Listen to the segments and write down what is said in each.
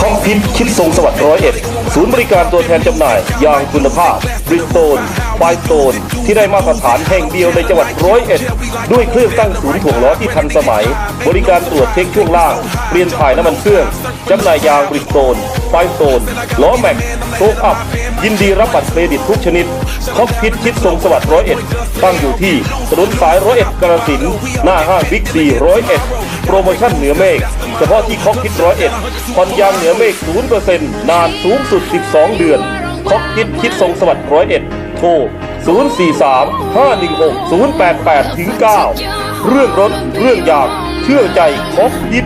คอมพิวคิดทรงสวัสดิ์ร้อยเอ็ดศูนย์บริการตัวแทนจำหน่ายยางคุณภาพบริสโตน ไฟโตนที่ได้มาตรฐานแห่งเดียวในจังหวัดร้อยเอ็ดด้วยเครื่องตั้งศูนย์ถ่วงล้อที่ทันสมัย บริการตรวจเช็คช่วงล่างเปลี่ยนถ่ายน้ำมันเครื่องจำหน่ายยางบริโตนไฟโตนล้อแม็กโชคอัพยินดีรับบัตรเครดิตทุกชนิดคอมพิวคิดทรงสวัสดิ์ร้อยเอ็ดตั้งอยู่ที่ถนนสายร้อยเอ็ดกระสินหน้าห้างบิ๊กซีร้อยเอ็ดโปรโมชั่นเหนือเมฆเฉพาะที่คอกพิทร้อยเอ็ดผ่อนยางเหนือเมฆ0%นเปอร์เซ็นต์นานสูงสุด 12 เดือนคอกพิทคิดทรงสวัสดิ์ร้อยเอ็ด ทร 043 516 088ถึง9เรื่องรถ เรื่องยางเชื่อใจคอกพิท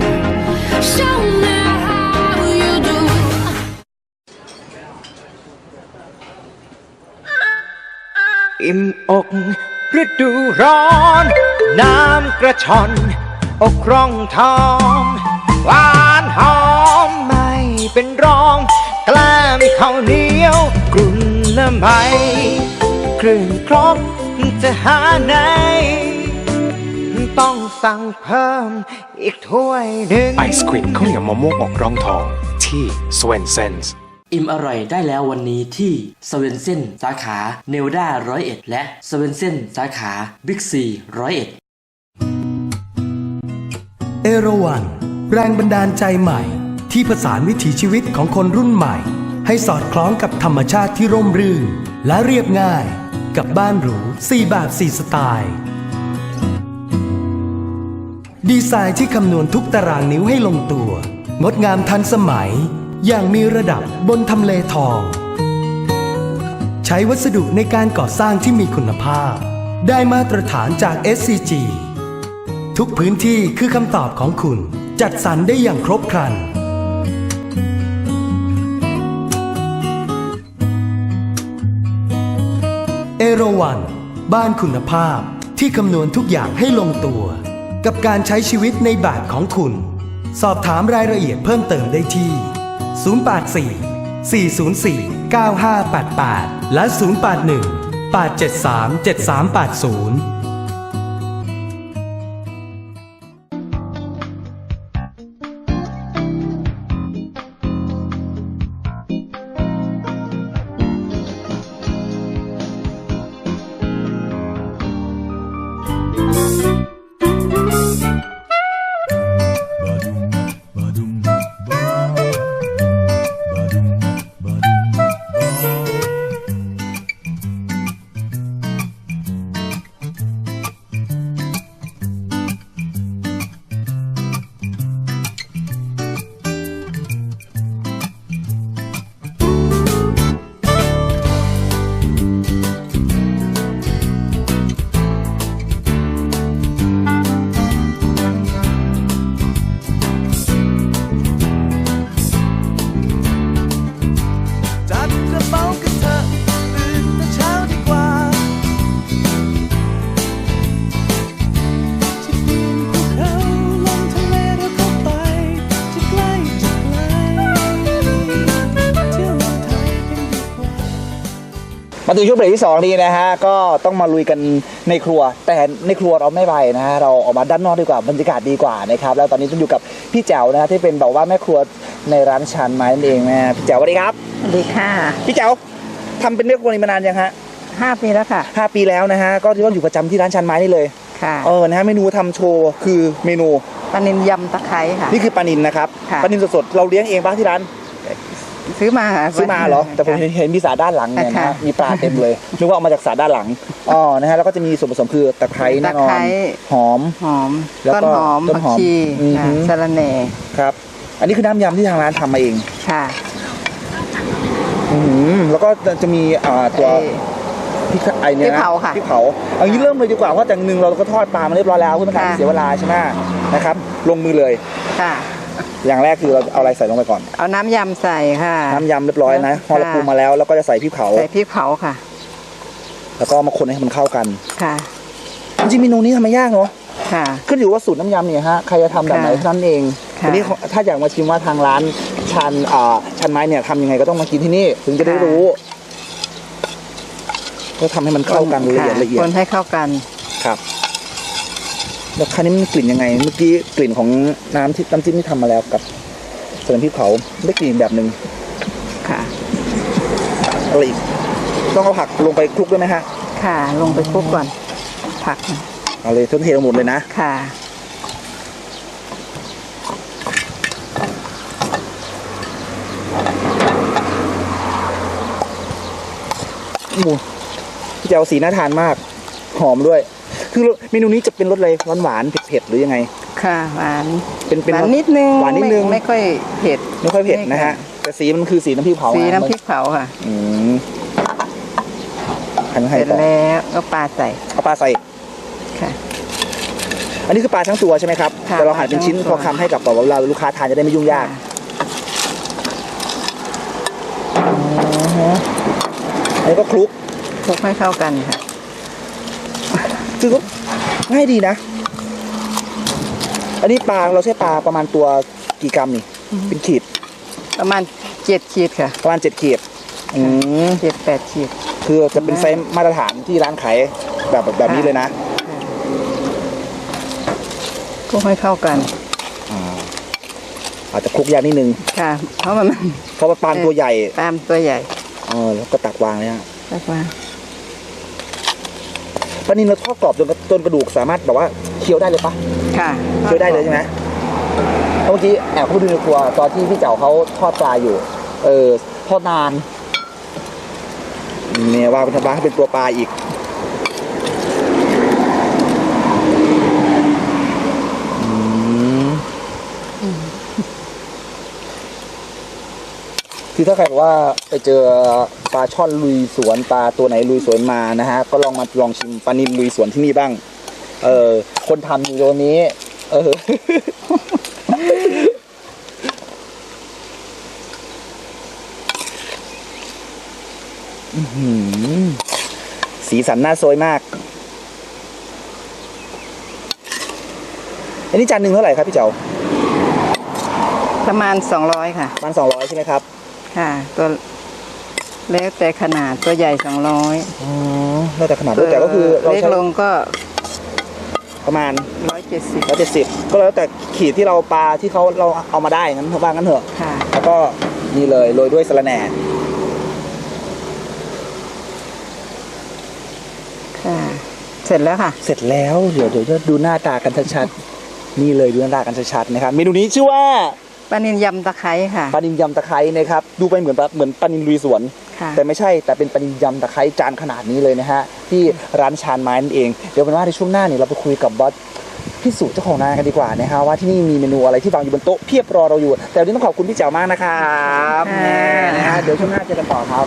Show me how you do. อิ่มอกฤดูร้อน น้ำกระชอนอกร่องทองหวานหอมไม่เป็นรองแกล้มเขาเหนี นละไมเครื่องครบจะหาไหน ต้องสั่งเพิ่มอีกถ้วยหนึ่งไอศครีมข้าวเหนียวมะม่วงอกร่องทองที่ Swensen's อิ่มอร่อยได้แล้ววันนี้ที่สเวนเซนสาขาเนวดาร้อยเอ็ดและสเวนเซนสาขาบิ๊กซีร้อยเอ็ดเอราวันแรงบันดาลใจใหม่ ที่ผสานวิถีชีวิตของคนรุ่นใหม่ ให้สอดคล้องกับธรรมชาติที่ร่มรื่น และเรียบง่ายกับบ้านหรู4แบบ4สไตล์ ดีไซน์ที่คำนวณทุกตารางนิ้วให้ลงตัว งดงามทันสมัย อย่างมีระดับบนทำเลทอง ใช้วัสดุในการก่อสร้างที่มีคุณภาพ ได้มาตรฐานจาก SCG ทุกพื้นที่คือคำตอบของคุณ จัดสรรได้อย่างครบครัน เอราวันบ้านคุณภาพที่คำนวณทุกอย่างให้ลงตัว กับการใช้ชีวิตในแบบของคุณ สอบถามรายละเอียดเพิ่มเติมได้ที่ 084 404 9588 และ 081 873 7380 ถึงช่วงเบรกที่2นี้นะฮะก็ต้องมาลุยกันในครัว แต่ในครัวเราไม่ไปนะฮะเราออกมาด้านนอกดีกว่าบรรยากาศดีกว่านะครับแล้วตอนนี้ต้องอยู่กับพี่แจ๋วนะฮะที่เป็นแบบว่าแม่ครัวในร้านชานไม้นั่นเองนะฮะพี่แจ๋วสวัสดีครับสวัสดีค่ะพี่แจ๋วทำเป็นแม่ครัวนี้มานานยังฮะห้าปีแล้วค่ะห้าปีแล้วนะฮะก็ที่ว่าอยู่ประจำที่ร้านชานไม้นี่เลยค่ะเออนะฮะเมนูทำโชว์คือเมนูปลานินยำตะไคร้ค่ะ นี่คือปลานินนะครับค่ะ ปลานินสดๆเราเลี้ยงเองบ้างที่ร้าน ซื้อมาค่ะ ซื้อมาเหรอ แต่ผมค่ะเห็นมีสาด้านหลังเนี่ยนะฮะค่ะมีปลาเต็มเลยนึกว่าเอามาจากสาด้านหลังอ๋อนะฮะแล้วก็จะมีส่วนผสมคือตะไคร้แน่นอตะไคร้นหอมหอมแล้วก็ต้นหอมต้นผักหอมชีอือหืค่ะอสะระแหน่ครับ อันนี้คือน้ำยำที่ทางร้านทำมาเองค่ะอืมแล้วก็จะมีอ่าตัวไอ้พริกไอเนี่ยพริกเผาค่ะพริกเผาเอางี้เริ่มเลยดีกว่าเพราะจากหนึ่งเราก็ทอดปลามาเรียบร้อยแล้วเพื่อไม่ให้ค่ะเสียเวลาใช่ไหมนะครับ ลงมือเลยค่ะ อย่างแรกคือเราเอาอะไรใส่ลงไปก่อน เอาน้ำยำใส่ค่ะ น้ำยำเรียบร้อยนะพอเราค่ะปรุงมาแล้วเราก็จะใส่พริกเผา ใส่พริกเผาค่ะ แล้วก็มาคนให้มันเข้ากัน ค่ะ จริงๆเมนูนี้ทำไม่ยากเนาะค่ะ ขึ้นอยู่ว่าสูตรน้ำยำเนี่ยฮะใครจะทำแบบไหนค่ะเท่านั้นเองค่ะทีนี้ถ้าอยากมาชิมว่าทางร้านชันอ่าชันไม้เนี่ยทำยังไงก็ต้องมากินที่นี่ ถึงจะได้รู้ ก็ทำให้มันเข้ากันละเอียดละเอียดคนให้เข้ากัน ครับ แล้วคราวนี้มันกลิ่นยังไง เมื่อกี้กลิ่นของน้ำที่น้ำจิ้มที่ทำมาแล้วกับใส่น้ำพริกเผาได้กลิ่นแบบหนึ่งค่ะอะไรอีกต้องเอาผักลงไปคลุกด้วยไหมฮะค่ะลงไปคลุกก่อน ผักนะเอาเลยทั้งเทลงหมดเลยนะค่ะโอ้โหพี่เจ้าสีน่าทานมาก หอมด้วย คือเมนูนี้จะเป็นรสอะไรหวานหวานๆเผ็ดๆหรือยังไง ค่ะหวานเป็นเป็นหวานนิดนึงหวานนิดนึงไม่ไม่ค่อยเผ็ดไม่ค่อยเผ็ดนะฮะแต่สีมันคือสีน้ำพริกเผาสีไงน้ำพริกเผาค่ะอืมขันเสไข่ร็จต่อแล้วก็ปลาใส่เอาปลาใส่ค่ะ อันนี้คือปลาทั้งตัวใช่ไหมครับค่ะแต่เราหั่นเป็นชิ้นปลาทั้งพตัอวคำให้กับแบบว่าเวลาลูกค้าทานจะได้ไม่ยุ่งยากอันนี้ก็คลุกคลุกให้เข้ากันค่ะ คือก็ง่ายดีนะ อันนี้ปลาเราใช้ปลาประมาณตัวกี่กรัมนี่ เป็นขีดประมาณเจ็ดขีดค่ะประมาณเจ็ดขีดอืมเจ็ดแปดขีด คือจะเป็นไซส์มาตรฐานที่ร้านขายแบบแบบแบบนี้เลยนะคลุกให้เข้ากันอาจจะคลุกยากนิดนึงค่ะ เพราะมันเพราะว่าปลาตัวใหญ่ตามตัวใหญ่เออแล้วก็ตักวางเลยฮะสักว่า ปลานิลเราทอดกรอบจนจนกระดูกสามารถแบบว่าเคี้ยวได้เลยปะค่ะเคี้ยวได้เลยใช่ไหมเมื่อกี้แอบเข้าไปดูในครัวตอนที่พี่เจ๋าเขาทอดปลาอยู่ เออทอดนานเนี่ยว่าเป็นทำปลาให้เป็นตัวปลาอีก คือถ้าใครบอกว่าไปเจอปลาช่อนลุยสวนปลาตัวไหนลุยสวนมานะฮะก็ลองมาลองชิมปลานิลลุยสวนที่นี่บ้าง เออ คนทำอยู่ตรงนี้ เออ อื้อหือสีสันน่าโซยมาก อันนี้จานหนึ่งเท่าไหร่ครับพี่เจ๋าประมาณสองร้อยค่ะ ประมาณสองร้อยใช่ไหมครับ ค่ะ ตัวแล้วแต่ขนาดตัวใหญ่สองร้อยอ๋อแล้วแต่ขนาดด้วยแต่ก็คือเราเล็กใช้ลงก็ประมาณร้อยเจ็ดสิบร้อยเจ็ดสิบก็แล้วแต่ขีดที่เราปลาที่เขาเราเอามาได้งั้นว่างั้นเถอะ ค่ะ แล้วก็นี่เลยโรยด้วยสะระแหน่ค่ะ เสร็จแล้วค่ะ เสร็จแล้วเดี๋ยวเดี๋ยวจะดูหน้าตากันชัดๆนี่เลยดูหน้าตากันชัดๆนะครับเมนูนี้ชื่อว่า ปลานินยำตะไคร้ค่ะ ปลานิลยำตะไคร้นะครับดูไปเหมือนปลาเหมือนปลานิลลุยสวน ค่ะ แต่ไม่ใช่แต่เป็นปลานิลยำตะไคร้จานขนาดนี้เลยนะฮะที่ร้านชานไม้นั่นเองเดี๋ยวเป็นว่าในช่วงหน้าเนี่ยเราไปคุยกับบอสพี่สุเจ้าของร้านกันดีกว่านะฮะว่าที่นี่มีเมนูอะไรที่วางอยู่บนโต๊ะเพียบรอเราอยู่ แต่วันนี้ต้องขอบคุณพี่แจ๋วมากนะครับค่ะแหมนะฮะเดี๋ยวช่วงหน้าเจอกันต่อครับ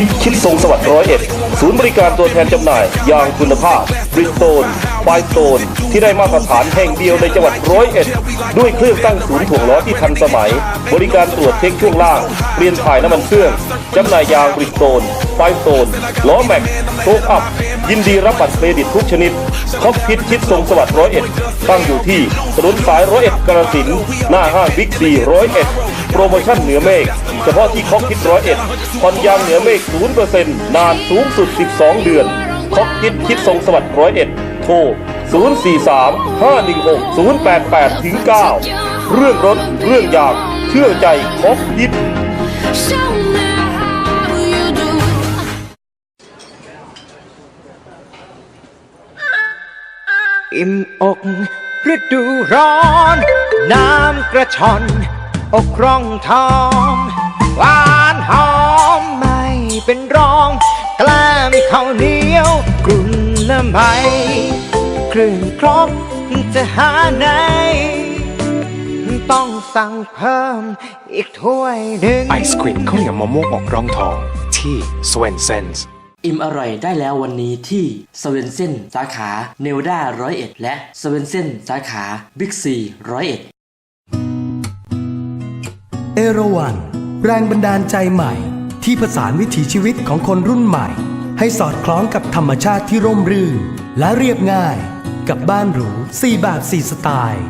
คอมพิวคิดทรงสวัสดิ์ร้อยเอ็ดศูนย์บริการตัวแทนจำหน่ายยางคุณภาพบริโตนไฟโตนที่ได้มาตรฐานแห่งเดียวในจังหวัดร้อยเอ็ดด้วยเครื่องตั้งศูนย์ถ่วงล้อที่ทันสมัย บริการตรวจเช็คช่วงล่างเปลี่ยนถ่ายน้ำมันเครื่องจำหน่ายยางบริโตนไฟโตนล้อแม็กโชคอัพ ยินดีรับบัตรเครดิตทุกชนิดคอมพิวคิดทรงสวัสดิ์ร้อยเอ็ดตั้งอยู่ที่ถนนสายร้อยเอ็ดกระสินหน้าห้างบิ๊กซีร้อยเอ็ดโปรโมชั่นเหนือเมฆเฉพาะที่คอกพิทร้อยเอ็ดผ่อนยางเหนือเมฆ0%นเปอร์เซ็นต์นานสูงสุด 12 เดือนคอกพิทคิดทรงสวัสดิ์ร้อยเอ็ดโทร 043 516 088ถึง9เรื่องรถเรื่องยางเชื่อใจคอกพิท อิ่มอกฤดูร้อน น้ำกระชอนอกร่องทองหวานหอมไม่เป็นรอง แกล้มข้าวเหนียวกลุ่นละไมเครื่องครบจะหาไหน ต้องสั่งเพิ่มอีกถ้วยหนึ่งไอศครีมข้าวเหนียวมะม่วงอกร่องทองที่สเวนเซนส์ อิ่มอร่อยได้แล้ววันนี้ที่สเวนเซนสาขาเนวดาร้อยเอ็ดและสเวนเซนสาขาบิ๊กซีร้อยเอ็ดเอราวันแรงบันดาลใจใหม่ ที่ผสานวิถีชีวิตของคนรุ่นใหม่ ให้สอดคล้องกับธรรมชาติที่ร่มรื่น และเรียบง่ายกับบ้านหรู4แบบ4สไตล์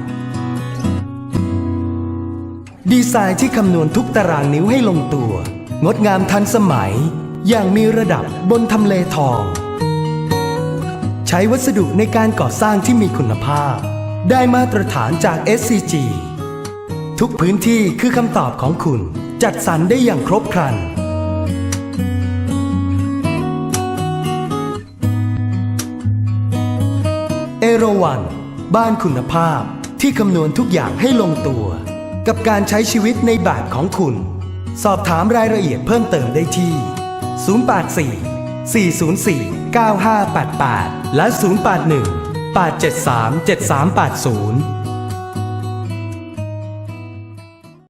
ดีไซน์ที่คำนวณทุกตารางนิ้วให้ลงตัว งดงามทันสมัย อย่างมีระดับบนทำเลทอง ใช้วัสดุในการก่อสร้างที่มีคุณภาพ ได้มาตรฐานจาก SCG ทุกพื้นที่คือคำตอบของคุณ จัดสรรได้อย่างครบครัน เอราวันบ้านคุณภาพที่คำนวณทุกอย่างให้ลงตัว กับการใช้ชีวิตในแบบของคุณ สอบถามรายละเอียดเพิ่มเติมได้ที่ 084 404 9588 และ 081 873 7380